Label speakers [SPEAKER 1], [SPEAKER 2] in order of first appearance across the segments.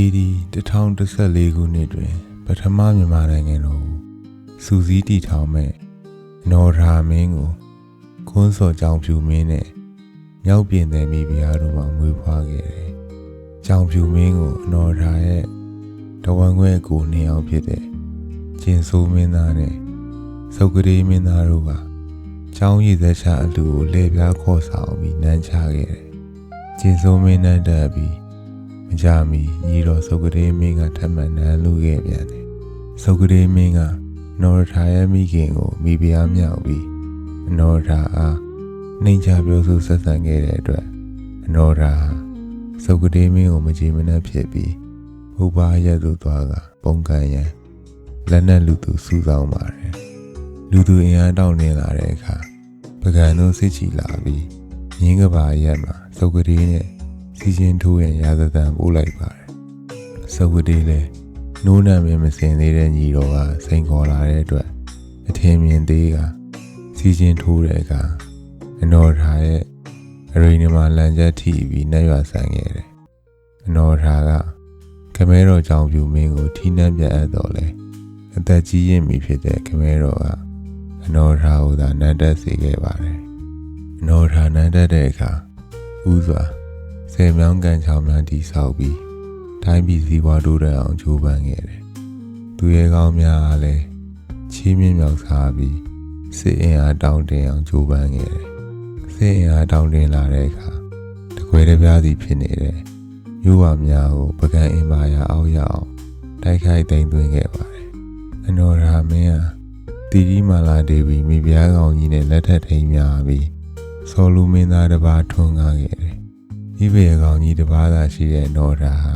[SPEAKER 1] AD 1014ခုနှစ်တွင် ပထမမြန်မာနိုင်ငံတော်ကိုစူးစီးတည်ထောင်မဲ့နော်ရာမင်းကိုခွန်းစော်ကြောင်ဖြူမင်းနဲ့မြောက်ပြင်သည်မိဖုရားတို့မှမွေးဖွားခဲ့တယ်။ကြောင်ဖြူမင်းကိုနော်ရာရဲ့တဝန်ခွဲကိုနှစ်ယောက်ဖြစ်တဲ့ကျင်ဆိုးမင်းသားနဲ့စုတ်ကလေးမင်းသားတို့ကကျောင်းရည်သက်ချအလူကိုလှည့်ပြားခေါ်ဆောင်ပြီးနန်းချခဲ့တယ်။ကျင်ဆိုးမင်းနဲ့တက်ပြီးမ ကြမီညီတော်စုတ်ကလေးမင်းကထပ်မံနန်းလူခဲ့ပြန်တယ်။စုတ်ကလေးမင်းကနော်ရာရဲ့မိခင်ကိုမိဖုရားမြောက်ပြီးအနော်ရာအားနှိမ်ချပြောဆိုဆက်ဆံခဲ့တဲ့အတွက်အနော်ရာစုတ်ကလေးမင်းကိုမကြည်မနှက်ဖြစ်ပြီးဘုရားရဲ့သူသွားကပုံကန်ရန်လက်နဲ့လူသူစူးစောင်းပါတယ်လူသူအင်အားတောင်းနေလာတဲ့အခါပကံတို့စစ်ချီလာပြီးရင်းကဘာရက်မှာစုတ်ကလေးနဲ့ စီစဉ်ထိုးရန်ရာဇသံပို့လိုက်ပါတယ်စုတ်ကလေးလည်းနိုးနံမင်းမစင်သေးတဲ့ညီတော်ကစိန်ခေါ်လာတဲ့အတွက်အထင်မြင်သေးကစီစဉ်ထိုးတဲ့အခါအနော်ထားရဲ့အရိနမလန်ချက်ထိပြီးနှက်ရွာဆန်ခဲ့တယ်အနော်ထားကခမဲတော်ကြောင့်ပြူမင်းကိုထိနှံပြတ်အပ်တော်လဲအသက်ကြီးရင်ပြီဖြစ်တဲ့ခမဲတော်ကအနော်ထားကိုသာနတ်တက်စေခဲ့ပါတယ်အနော်ထားနတ်တက်တဲ့အခါဥစွာ ဆယ်မြောင်းကန်ချောင်းများတိဆောက်ပြီးတိုင်းပြည်စည်းဝါးတိုးတက်အောင်ကြိုးပမ်းခဲ့တယ်။သူရဲကောင်းများကလည်းချီးမြှင့်မြောက်စားပြီးစစ်အင်အားတောင်းတင်အောင်ကြိုးပမ်းခဲ့တယ်။စစ်အင်အားတောင်းတင်လာတဲ့အခါတကွဲတပြားစီဖြစ်နေတဲ့မြို့ဝများကိုပကံအင်ပါယာအောက်ရအောင်တိုက်ခိုက်သိမ်းသွင်းခဲ့ပါတယ်။အနော်ရာမင်းဟာတီတီမာလာဒေဗီမိဖုရားကောင်ကြီးနဲ့လက်ထပ်ထိန်များပြီးဆောလူမင်းသားတစ်ပါးထွန်းကားခဲ့တယ်။ မိဖုရားကောင်ကြီးတစ်ပါးသာရှိတဲ့နော်ရာဟာ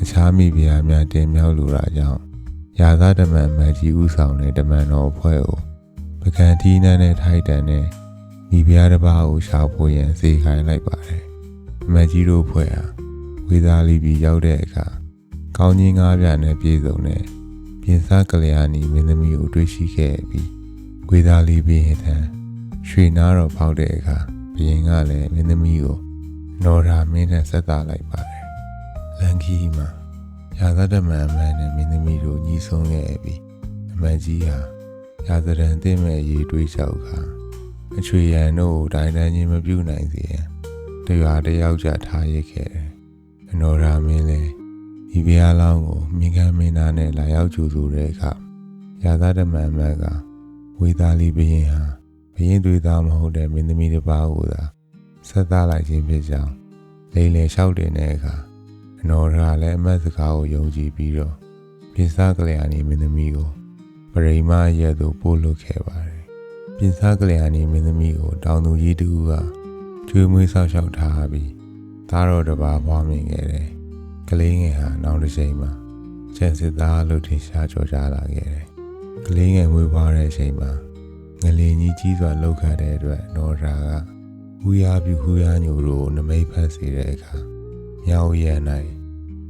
[SPEAKER 1] အခြားမိဖုရားများတင်မြောက်လိုတာကြောင့်ရာသဓမ္မမကြီးဥဆောင်တဲ့ဓမ္မတော်အဖွဲ့ကိုပကံတီးနှန်းနဲ့ထိုက်တန်တဲ့မိဖုရားတစ်ပါးကိုရှာဖို့ရန်စေခိုင်းလိုက်ပါတယ်။မကြီးတို့ဖွဲ့ဟာဝေသာလီပြည်ရောက်တဲ့အခါကောင်းကြီးငါးပြနဲ့ပြည့်စုံတဲ့ပြင်စားကလျာဏီမင်းသမီးကိုတွေ့ရှိခဲ့ပြီးဝေသာလီပြည်ထံရွှေနားတော်ဖောက်တဲ့အခါဘုရင်ကလည်းမင်းသမီးကို နော်ရာမင်းနဲ့ဆက်သားလိုက်ပါတယ်။လန်ခီမှာရာဇဓမ္မအမှန်နဲ့မင်းသမီးတို့ညီဆုံးခဲ့ပြီးအမတ်ကြီးဟာရာဇဒံသိမဲ့ရေတွေးလျှောက်ခါအချွေရန်တို့ကိုတိုင်းတန်းချင်းမပြုတ်နိုင်စေရန်တရွာတယောက်ကြထားရခဲ့တယ်။အနော်ရာမင်းလည်းဒီဘုရားလောင်းကိုမိခမ်းမင်းသားနဲ့လာရောက်ကြိုဆိုတဲ့အခါရာဇဓမ္မအမှန်ကဝေသာလီဘုရင်ဟာဘုရင်တွေသားမဟုတ်တဲ့မင်းသမီးတစ်ပါးကိုသာ ဆက်သားလိုက်ခြင်းဖြစ်ကြောင်းလိန်လေလျှောက်တင်တဲ့အခါအနော်ရာလည်းအမတ်စကားကိုယုံကြည်ပြီးတော့ပြင်စားကလျာဏီမင်းသမီးကိုပရိမရဲ့သို့ပို့လွတ်ခဲ့ပါတယ်။ပြင်စားကလျာဏီမင်းသမီးကိုတောင်သူကြီးတူကကျွေးမွေးဆောက်ရှောက်ထားပြီးသားတော်တစ်ပါးဖွားမြင်ခဲ့တယ်။ကလေးငယ်ဟာနောက်တစ်ချိန်မှာကျန်စစ်သားလို့ထင်ရှားကြော်ကြားလာခဲ့တယ်။ကလေးငယ်မွေးဖွားတဲ့အချိန်မှာငလင်ကြီးကြီးစွာလှုပ်ခတ်တဲ့အတွက်နော်ရာက ဟူရပြူဟူရညိုတို့နမိတ်ဖတ်စေတဲ့အခါမြောက်ရ၌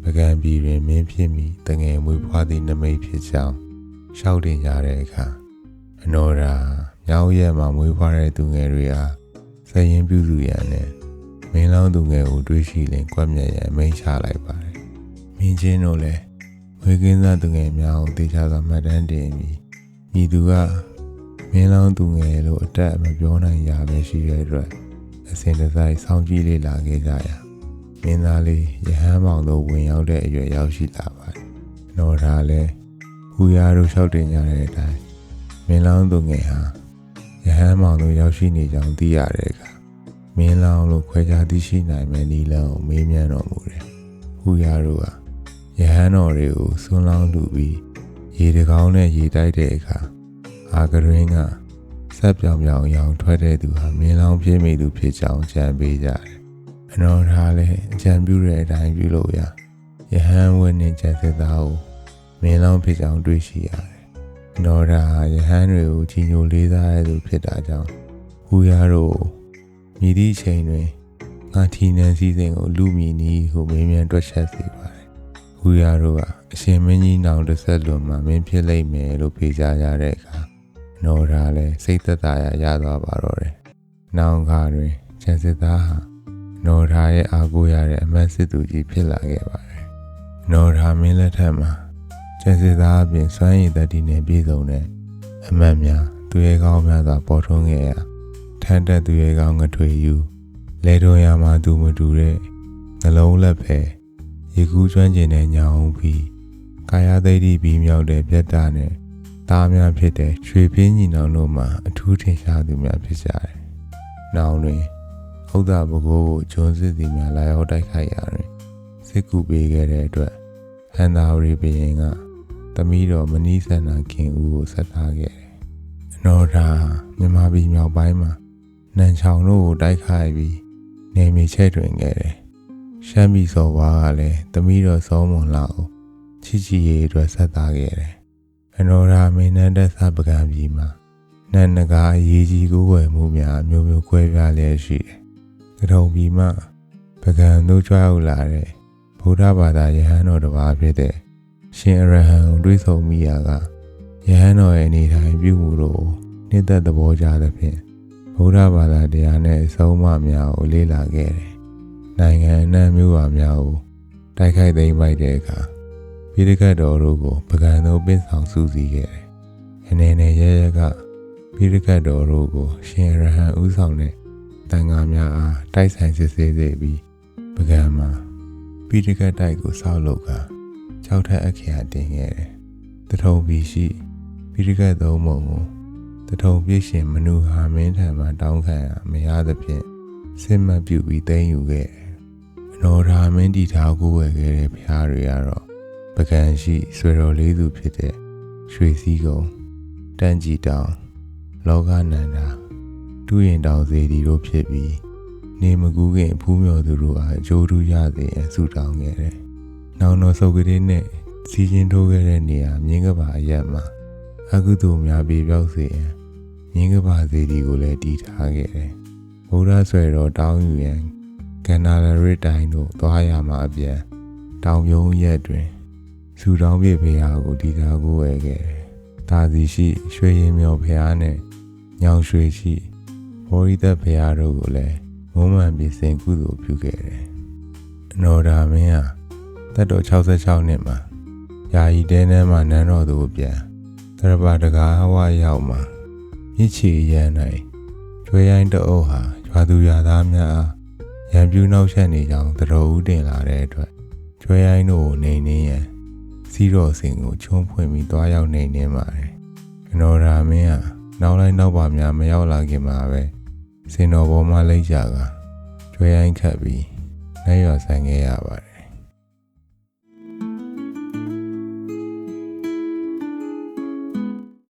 [SPEAKER 1] ပကံပြည်တွင်မင်းဖြစ်မိတငယ်မွေးဖွားသည့်နမိတ်ဖြစ်ကြောင်းရှောက်တင်ကြတဲ့အခါအနော်ရာမြောက်ရဲမှာမွေးဖွားတဲ့သူငယ်တွေအားစရင်ပြုစုရန်နဲ့မင်းလောင်းသူငယ်ကိုတွေးရှိလင်ကွက်မြက်ရန်မိန့်ချလိုက်ပါတယ်။မင်းချင်းတို့လည်းမွေးကင်းသားသူငယ်များကိုတေချာစွာမှတ်တမ်းတင်ပြီးမိသူကမင်းလောင်းသူငယ်လို့အတက်မပြောနိုင်ရပဲရှိတဲ့အတွက် အစဉ်တစိုက်စောင့်ကြည့်လေ့လာခဲ့ကြရာမင်းသားလေးရဟန်းမောင်တို့ဝင်ရောက်တဲ့အရွယ်ရောက်ရှိလာပါတယ်။နော်ဒါလည်းဟူရာတို့လျှောက်တင်ကြတဲ့အတိုင်းမင်းလောင်းသူငယ်ဟာရဟန်းမောင်တို့ရောက်ရှိနေကြောင်းသိရတဲ့အခါမင်းလောင်းလို့ခွဲခြားသိရှိနိုင်မယ့်နီလန်းကိုမေးမြန်းတော်မူတယ်။ဟူရာတို့ကရဟန်းတော်တွေကိုဆွန်းလောင်းလူပြီးရေတကောင်းနဲ့ရေတိုက်တဲ့အခါအာကရင်းက ဆက်ပြောင်ပြောင်ရောင်ထွက်တဲ့သူဟာမင်းလောင်းပြည့်မိသူဖြစ်ကြောင်းကြံပေးကြတယ်။အနော်ထားလည်းအကြံပြုတဲ့အတိုင်းပြုလို့ရယဟန်ဝင်းနဲ့ကျန်စစ်သားကိုမင်းလောင်းဖြစ်ကြောင်းတွေ့ရှိရတယ်။အနော်ထားဟာယဟန်တွေကိုကြီးညိုလေးစားရသူဖြစ်တာကြောင့်ဟူရတို့မြည်သည့်အချိန်တွင်ငါထီနန်းစည်းစိမ်ကိုလူမီနီဟုမေးမြန်းတွက်ချက်စေပါတယ်။ဟူရတို့ကအရှင်မင်းကြီးနောင်တစ်ဆက်လွန်မှမင်းဖြစ်လိမ့်မယ်လို့ဖြေကြားကြတဲ့အခါ နော်ရာလည်းစိတ်သက်သာရရသွားပါတော့တယ်။နောင်ခါတွင်ကျန်စစ်သားဟာနော်ရာရဲ့အားကိုးရတဲ့အမတ်စစ်သူကြီးဖြစ်လာခဲ့ပါတယ်။နော်ရာမင်းလက်ထက်မှာကျန်စစ်သားအပြင်စွမ်းရည်တတိနဲ့ပြည်စုံတဲ့အမတ်များသူရဲကောင်းများစွာပေါ်ထွန်းခဲ့ရာထမ်းတက်သူရဲကောင်းငထွေယူလဲတော်ရမှာသူမတူတဲ့နှလုံးလက်ဖဲရေကူးကျွမ်းကျင်တဲ့ညောင်ပြီးကာယသိတိပြီးမြောက်တဲ့ပြတ်တာနဲ့ သားများဖြစ်တဲ့ရွှေပြင်းညီနောင်တို့မှာအထူးထင်ရှားသူများဖြစ်ကြတယ်။နောင်တွင်ဥဒ္ဒဘကိုးကိုဂျွန်စစ်သည်များလာရောက်တိုက်ခိုက်ရာတွင်စစ်ကူပေးခဲ့တဲ့အတွက်ဟန်သာဝရီဘရင်ကသမီးတော်မနီးဆန္ဒခင်ဦးကိုဆက်ထားခဲ့တယ်။အနော်ဒါမြန်မာပြည်မြောက်ပိုင်းမှာနန်ချောင်တို့ကိုတိုက်ခိုက်ပြီးနေမြေချဲ့တွင်ခဲ့တယ်။ရှမ်းပြည်စော်ဘွားကလည်းသမီးတော်စောမွန်လာကိုချစ်ချီရေးအတွက်ဆက်သားခဲ့တယ်။ အနော်ဒါမင်းနန်းတက်သပကံပြည်မှာနန်နဂါအရေးကြီးကိုယ်ဝယ်မှုများအမျိုးမျိုးခွဲပြားလျက်ရှိတယ်။ကထုံပြည်မှာပကံတို့ကြွရောက်လာတဲ့ဗုဒ္ဓဘာသာယဟန်တော်တစ်ပါးဖြစ်တဲ့ရှင်အရဟံကိုတွေ့ဆုံမိရာကယဟန်တော်ရဲ့အနေထိုင်ပြုမှုတို့ကိုနှစ်သက်သဘောကျသဖြင့်ဗုဒ္ဓဘာသာတရားနဲ့အဆုံးအမများကိုလေ့လာခဲ့တယ်။နိုင်ငံအနှံ့မျိုးပါများကိုတိုက်ခိုက်သိမ်းပိုက်တဲ့အခါ ပြည်တကတ်တော်တို့ကိုပကံတို့ပင့်ဆောင်စုစည်းခဲ့တယ်။အနေနဲ့ရရကပြည်တကတ်တော်တို့ကိုရှင်ရဟန်းဥဆောင်တဲ့တန်ဃာများအားတိုက်ဆိုင်စစ်ဆေးစေပြီးပကံမှာပြည်တကတ်တိုက်ကိုဆောက်လုပ်ကာကြောက်ထက်အခရာတင်ခဲ့တယ်။တထုံပြည်ရှိပြည်တကတ်သုံးပုံကိုတထုံပြည့်ရှင်မနူဟာမင်းထံမှတောင်းခံရမရသဖြင့်စစ်မှတ်ပြုပြီးသိမ်းယူခဲ့တယ်။အနော်ရာမင်းတီထားကိုဝယ်ခဲ့တဲ့ဖျားတွေကတော့ ပကံရှိဆွေတော်လေးသူဖြစ်တဲ့ရွှေစည်းကုံတန်ကြီးတောင်လောကနန္ဒာတူရင်တောင်စေတီတို့ဖြစ်ပြီးနေမကူးခင်ဖူးမြော်သူတို့အားအကျိုးထူးရစေရန်ဆုတောင်းခဲ့တယ်။နောင်တော်စုပ်ကလေးနဲ့စီချင်းထိုးခဲ့တဲ့နေရာမြင်းကပါအရက်မှာအကုသိုလ်များပြေပြောက်စေရန်မြင်းကပါစေတီကိုလည်းတည်ထားခဲ့တယ်။ဗုဒ္ဓဆွေတော်တောင်းယူရန်ကန္နာလရစ်တိုင်းတို့သွားရမှာအပြန်တောင်ပြုံးရက်တွင် စူတောင်းပြေဖရာကိုတည်ထားကိုဝယ်ခဲ့တယ်။ဒါစီရှိရွှေရင်မြော်ဖရာနဲ့ညောင်ရွှေရှိဘောရီသက်ဖရာတို့ကိုလည်းမုံမှန်ပြင်ဆင်ကုသိုလ်ပြုခဲ့တယ်။အနော်ဒါမင်းဟာတက်တော်66နှစ်မှာယာယီတဲထဲမှာနန်းတော်သူကိုပြန်တရပါတကားဝရောက်မှာမြစ်ချီရန်၌ကျွေးရိုင်းတအုပ်ဟာရွာသူရွာသားများအားရံပြူနောက်ဆက်နေကြောင်းတတော်ဦးတင်လာတဲ့အတွက်ကျွေးရိုင်းတို့ကိုနေနေရန် စီးတော်စင်ကိုချုံးဖွင့်ပြီးတွားရောက်နေနေပါတယ်။အနော်ဒါမင်းဟာနောက်လိုက်နောက်ပါများမရောက်လာခင်မှာပဲစင်တော်ပေါ်မှာလိမ့်ကြကကျွေးရိုင်းခတ်ပြီးလက်ရွာဆိုင်ခဲ့ရပါတယ်